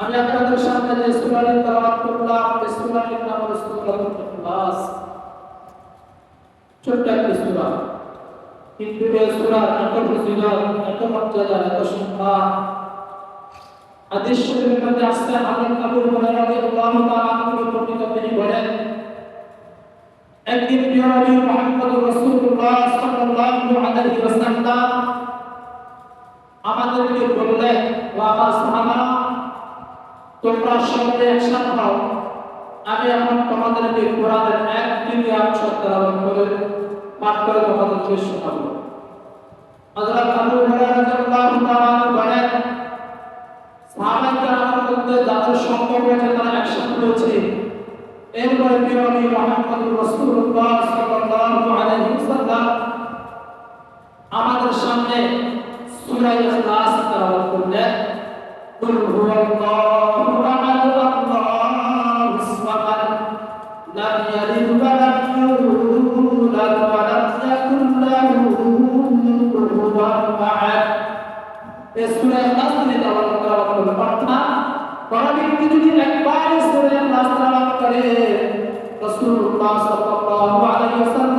আমি আপনাদের সামনে যে সূরাটি তেলাওয়াত করলাম, এই সূরাটির নাম হলো সূরাতুল ইখলাস। ছোট্ট একটি সূরা। কিন্তু এই সূরা এত ফজিলত এত মর্যাদা, এত সম্মান। হাদিস শরীফের মধ্যে আসছে হযরত আবু হুরায়রা রাদিয়াল্লাহু তাআলা আনহু বর্ণিত তিনি বলেন, একদিন প্রিয় নবী মুহাম্মদ রাসূলুল্লাহ সাল্লাল্লাহু আলাইহি ওয়াসাল্লাম আমাদেরকে বললেন ও আমার সাহাবারা তোমরা সকলে একসাথে হও। আমি এখন তোমাদেরকে কোরআনের এক তৃতীয়াংশ তেলাওয়াত করে পাঠ করে তোমাদেরকে শোনাবো। হযরত আবু হুরায়রা রাদিয়াল্লাহু তাআলা বলেন, সাহাবায়ে কেরামের মধ্যে যাদের সম্পর্ক হয়েছে তারা একসাথে রয়েছে। এরপরে প্রিয় নবী মুহাম্মদ রাসূলুল্লাহ সাল্লাল্লাহু আলাইহি ওয়াসাল্লাম আমাদের সামনে সূরা ইখলাস তেলাওয়াত করলেন। করে রাসূলুল্লাহ সাল্লাল্লাহু আলাইহি ওয়াসাল্লাম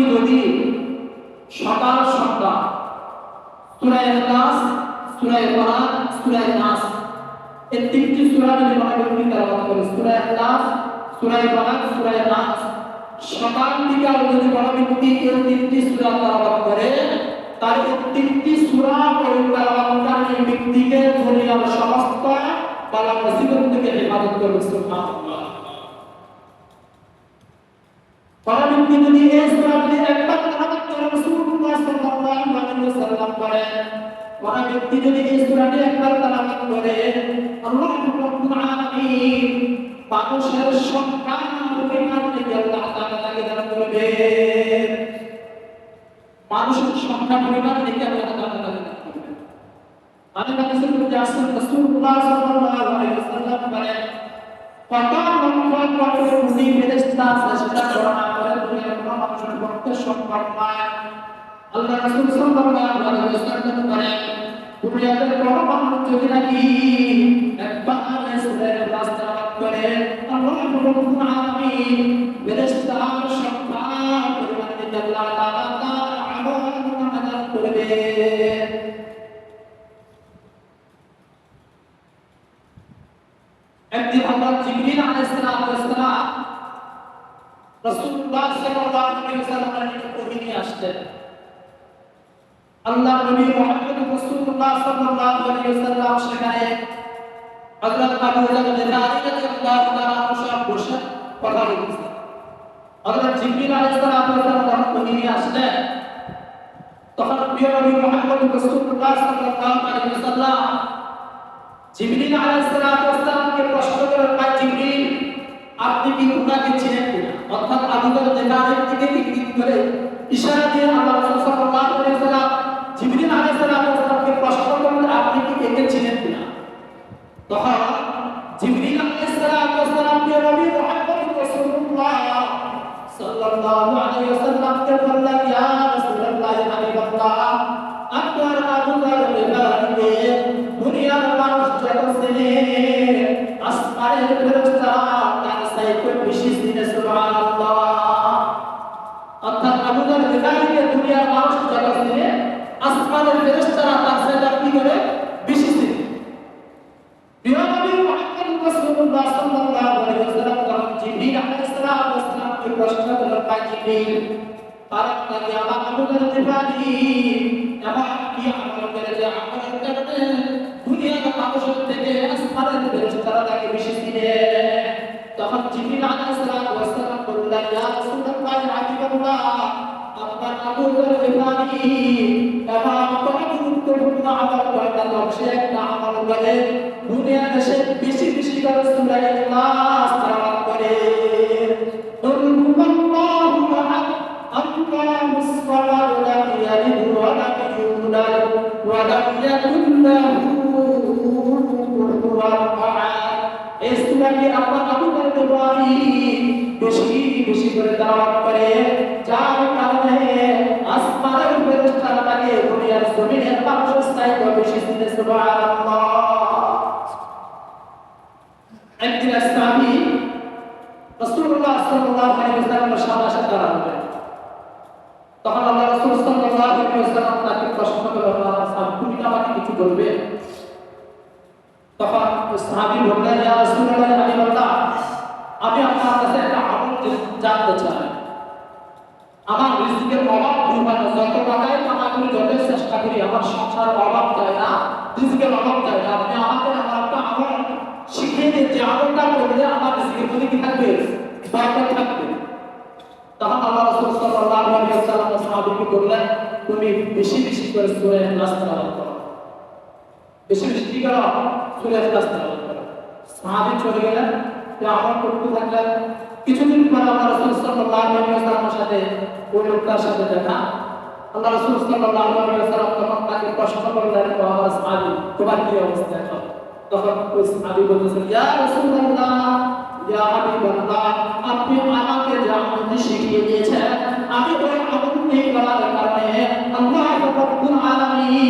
ব্যক্তি যদি সকাল সন্ধ্যা সূরা ইখলাস সূরা কোরআন সূরা নাস, এই তিনটি সূরা যদি ব্যক্তি তেলাওয়াত করে সূরা ইখলাস সূরা কোরআন সূরা নাস, সকাল বিকাল যদি ব্যক্তি এই তিনটি সূরা তেলাওয়াত করে, তার তিনটি সূরা তেলাওয়াতকারী ব্যক্তিকে দুনিয়ার সমস্ত বালা মুসিবত থেকে হেফাজত করবে, সুবহানাল্লাহ। পরবর্তী যদি এই সূরাটি একবার তেলাওয়াত করে রাসূলুল্লাহ সাল্লাল্লাহু আলাইহি ওয়াসাল্লাম করেন কোন ব্যক্তি যদি এই সূরাটি একবার তেলাওয়াত করে, আল্লাহ রাব্বুল আলামিন মানুষের সংখ্যা পরিমাণ থেকে আল্লাহ তাআলা তাকে দান করবে? মানুষের সংখ্যা পরিমাণ থেকে আল্লাহ তাআলা তাকে দান করবে? আমি আসছে রাসূলুল্লাহ সাল্লাল্লাহু আলাইহি ওয়াসাল্লাম বলেন কত লক্ষ কোটি কোটি ফেরেশতা চেষ্টা করা করে দুনিয়ার কোনো মানুষের পক্ষে সম্ভব নয় আল্লাহ রাসূল সাল্লাল্লাহু আলাইহি ওয়াসাল্লাম বলেন দুনিয়াতে কোনো মানুষ যদি নাকি একবার ইখলাস তেলাওয়াত করে আল্লাহ রাব্বুল আলামিন ফেরেশতার সংখ্যা পরিমাণ দিতে আল্লাহ তাআলা আমল আদান করবে একদিন হযরত জিবরিল আলাইহিস সালাম রাসূলুল্লাহ সাল্লাল্লাহু আলাইহি ওয়াসাল্লামের নিকট ওহী নিয়ে আসলেন আল্লাহ নবী মুহাম্মদ রাসূলুল্লাহ সাল্লাল্লাহু আলাইহি ওয়াসাল্লাম সেখানে হযরত আবু গিফারি রাদিয়াল্লাহু তাআলা সব বসে কথা বলতেছেন। হযরত জিবরিল আলাইহিস সালাম যখন ওহী নিয়ে আসলেন তখন প্রিয় নবী মুহাম্মদ রাসূলুল্লাহ সাল্লাল্লাহু আলাইহি ওয়াসাল্লাম প্রশ্ন করেন আপনি কি উনাকে চিনেন কিনা? অর্থাৎ আবু বকর জেনারের দিকে ইঙ্গিত করে ইশারা দিয়ে আল্লাহ রাসূল সাল্লাল্লাহু আলাইহি ওয়াসাল্লাম, জিবরিল আলাইহিস সালামকে প্রশ্ন করেন আপনি কি একে চিনেন কিনা? তখন জিবরিল আলাইহিস সালামকে নবী মুহাম্মদ রাসূলুল্লাহ সাল্লাল্লাহু আলাইহি ওয়াসাল্লামকে বললেন, ইয়া রাসূলুল্লাহ, ইয়া হাবিবাল্লাহ, আপনার আবু বকর জেনারকে দুনিয়ার মানুষ যত আসমানের ফেরেশতা গিফারিকে দুনিয়ার মানুষ যত চেনে আসমানের ফেরেশতারা তার সাইতে কি করে? বেশি চিনে প্রিয় নবী মুহাম্মদ রাসূলুল্লাহ সাল্লাল্লাহু আলাইহি ওয়াসাল্লাম তখন জিবরিল আলাইহিস সালামকে প্রশ্ন করলেন, ভাই জিবরিল, তারা নাকি আমার বকর গিফারি এমন কি আমল করে যে আমলের কারণে দুনিয়ার মানুষের থেকে আসমানের ফেরেশতারা তাকে বেশি চিনে তখন জিবরিল আলাইহিস সালাম বললেন, ইয়া রাসূলুল্লাহ হাবিবাল্লাহ দুনিয়াতে সে বেশি বেশি করে সুরাই ইখলাস তেলাওয়াত করে। কুল হুয়াল্লাহু আহাদ আল্লাহুস সামাদ লাম ইয়ালিদ ওয়া লাম ইউলাদ ওয়া লাম ইয়াকুল লাহু কুফুওয়ান আহাদ। এই সূরাটি আমরা আবু বকর ইব্রাহিম বেশি বেশি করে তেলাওয়াত করে। যার কারণে আসমানের ফেরেশতারা তাকে দুনিয়ার জমিনের মানুষের চাইতে বেশি শুনে সুবহানাল্লাহ। একদিন সাহাবী রাসূলুল্লাহ সাল্লাল্লাহু আলাইহি ওয়াসাল্লামের সামনে এসে দাঁড়ালেন। তখন আল্লাহ রাসূল সাল্লাল্লাহু আলাইহি ওয়াসাল্লাম তাকে প্রশ্ন করলেন, আল্লাহ তুমি আমাকে কিছু বলবে? তখন সাহাবী বললেন, ইয়া রাসূলুল্লাহ, আমি বললাম, আমি আপনার কাছে একটা জানতে চাই আমার রিজিকের অভাব দূর হয় না। যত টাকাই করি যত চেষ্টা করি, আমার সংসার অভাব যায় না, রিজিকের অভাব যায় না। আপনি আমাকে আমার একটা আমল শিখিয়ে দিন যে আমলটা করলে আমার রিজিকের মধ্যে কি থাকবে? বরকত থাকবে। তখন আল্লাহ রাসূল সাল্লাল্লাহু আলাইহি ওয়াসাল্লাম সাহাবীকে বললেন, তুমি বেশি বেশি করে সূরা ইখলাস তেলাওয়াত করো। বেশি বেশি কি করো? সূরা ইখলাস তেলাওয়াত করো। সাহাবী চলে গেলেন। যে আমল করতে থাকলেন। কিছুদিন পর আল্লাহ রাসূল সাল্লাল্লাহু আলাইহি ওয়াসাল্লামের সাথে ওই লোকটার সাথে দেখা। আল্লাহ রাসূল সাল্লাল্লাহু আলাইহি ওয়াসাল্লাম তখন তাকে প্রশ্ন করলেন ও আমার সাহাবী, তোমার কি অবস্থা এখন? তখন ওই সাহাবী ইয়া রাসূলুল্লাহ, ইয়া আপনি আমাকে যে শিখিয়ে দিয়েছেন, আমি ওই কারণে আল্লাহ আলামিন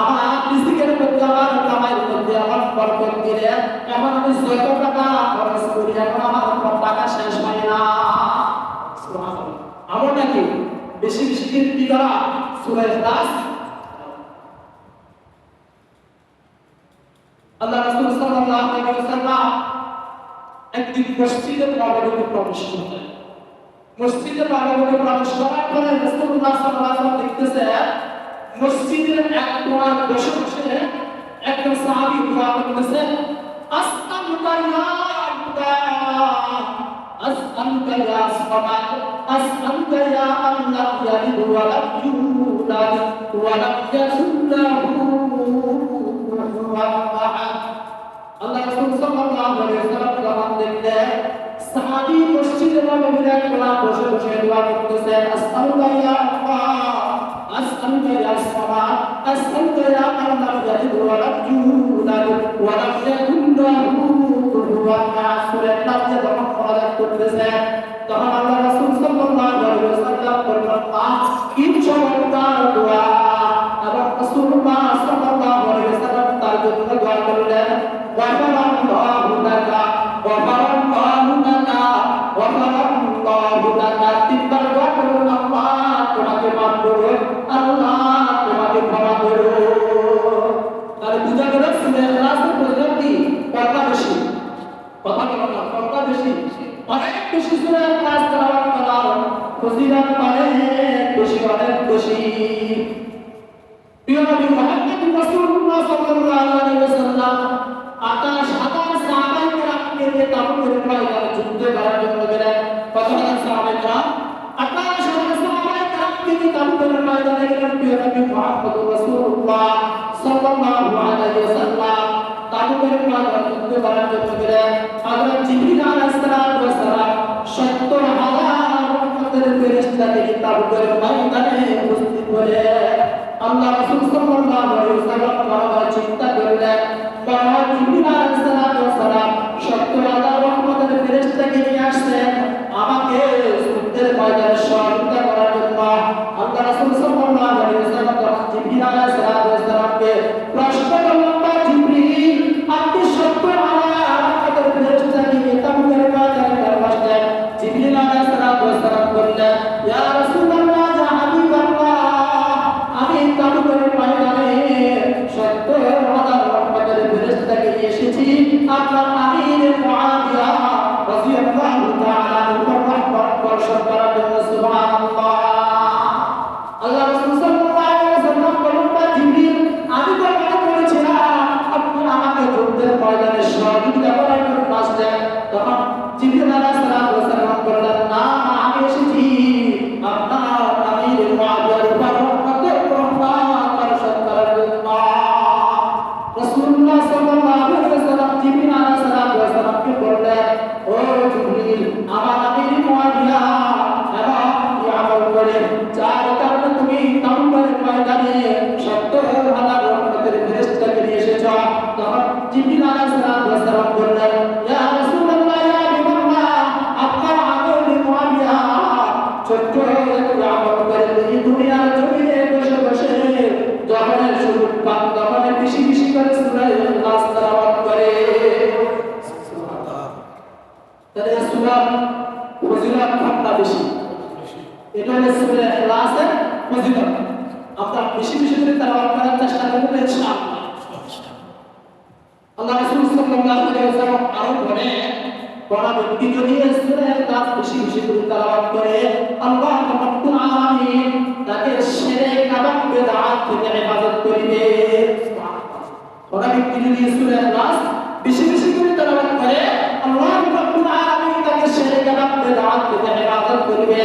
আমার মধ্যে, আমার আমার দিলেন। আমি টাকা খরচ করি এখন আমার কোনো টাকা শেষ হয় না সুবহানাল্লাহ আমল নাকি বেশি বেশি কি করা সূরা ইখলাস? আল্লাহ রাসূল সাল্লাল্লাহু আলাইহি ওয়াসাল্লাম একদিন মসজিদে প্রবেশ করলেন। মসজিদে নববীতে প্রবেশ করার পরে রাসূলুল্লাহ সাল্লাল্লাহু আলাইহি ওয়াসাল্লাম দেখতেছে মসজিদের এক কোণায় বসে বসে একজন সাহাবী দোয়া করতেছে আসআলুকা ইয়া আল্লাহ আসআলুকা ইয়া সামাদ আসআলুকা ইয়া আল্লাহ ইয়ালিদ ওয়া লাম ইউলাদ ওয়া লাম ইয়াকুল লাহু কুফুওয়ান আহাদ আল্লাহ রাসূল সাল্লাল্লাহু আলাইহি ওয়াসাল্লাম যখন দেখলেন সাহাবী মসজিদে নববীর এক কোণায় বসে বসে দোয়া করতেছে আসআলুকা ইয়া আল্লাহ أسألك يا الصلاة أسألك يا من لم يلد ولم يولد ولم يكن له كفوا পড়া করতেছে তখন আল্লাহ রাসূল সাল্লাল্লাহু আলাইহি ওয়াসাল্লাম বললেন, আহ, কি চমৎকার দোয়া? এবং রাসূলুল্লাহ সাল্লাল্লাহু আলাইহি ওয়াসাল্লাম তার জন্য দোয়া করলেন আলাইহি ওয়াসাল্লাম আকাশ হাজার সাহাবায়ে কেরামকে নিয়ে তাবুকের ময়দানে যুদ্ধ করার জন্য গেলেন। কত হাজার সাহাবায়ে কেরাম আকাশ হাজার সাহাবায়ে কেরামকে নিয়ে তাবুকের ময়দানে গেলেন। প্রিয় নবী মুহাম্মদ রাসূলুল্লাহ সাল্লাল্লাহু আলাইহি ওয়াসাল্লাম তাবুকের ময়দানে যুদ্ধ করার জন্য গেলেন। হযরত জিবরিল আলাইহিস সালাম ওয়া সালাম 70 হাজার ফেরেশতাকে তাবুকের আল্লাহ রাসূল সাল্লাল্লাহু আলাইহি ওয়াসাল্লাম বারবার চিন্তা করলেন বাবা জিবরিল আলাইহিস সালাম 70000 রহমতের ফেরেশতাকে নিয়ে আসছেন। আমাকে যুদ্ধের ময়দানে বর্ষণ করার জন্য সুবহানাল্লাহ। আমি আমাকে তখন জিবরিল আলাইহিস সালাম ওয়াসাল্লাম বললেন না, আমি আপনার আমির মুআবিয়ার উপর রহমতের রহমত বর্ষণ করার জন্য। সাল্লাল্লাহু আলাইহি আমার ছোট্ট আমল করে এই দুনিয়ার জমিনে বসে বসে। যখনের সুযোগ পান তখন বেশি বেশি করে সূরা ইখলাস তেলাওয়াত করে। তাহলে সূরা ফজিলত কতটা বেশি। এটা হলো সূরা ইখলাসের ফজিলত। আমরা বেশি বেশি করে তেলাওয়াত করার চেষ্টা করব ইনশাআল্লাহ। আল্লাহ রাসূল সাল্লাল্লাহু আলাইহি ওয়াসাল্লাম আরও বলেন কোন ব্যক্তি যদি সূরা ইখলাস বেশি বেশি করে তেলাওয়াত করে, আল্লাহ রাব্বুল আলামিন তাকে শিরক এবং বিদআত থেকে হেফাজত করিবে। কোন ব্যক্তি যদি সূরা ইখলাস বেশি বেশি করে তেলাওয়াত করে, আল্লাহ রাব্বুল আলামিন তাকে শিরক এবং বিদআত থেকে হেফাজত করিবে।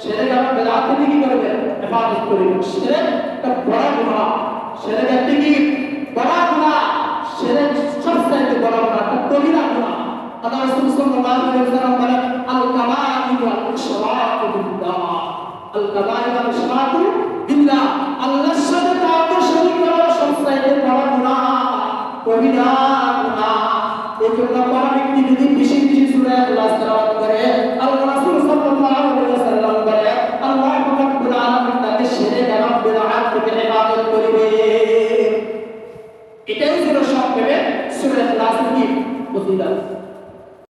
শিরক এবং বিদআত থেকে কি করবে? হেফাজত করিবে। শিরক একটা বড় গুনাহ শিরক একটি কি বড় গুনাহ শিরক সবচেয়ে বড় গুনাহ একটা কবিরা গুনাহ আল্লাহ রাসূল সাল্লাল্লাহু আলাইহি ওয়াসাল্লাম বলেন আল কাবাইর ওয়াল ইশরাকু বিল্লাহ আল কাবাইর ওয়াল ইশরাকু বিল্লাহ আল্লাহর সাথে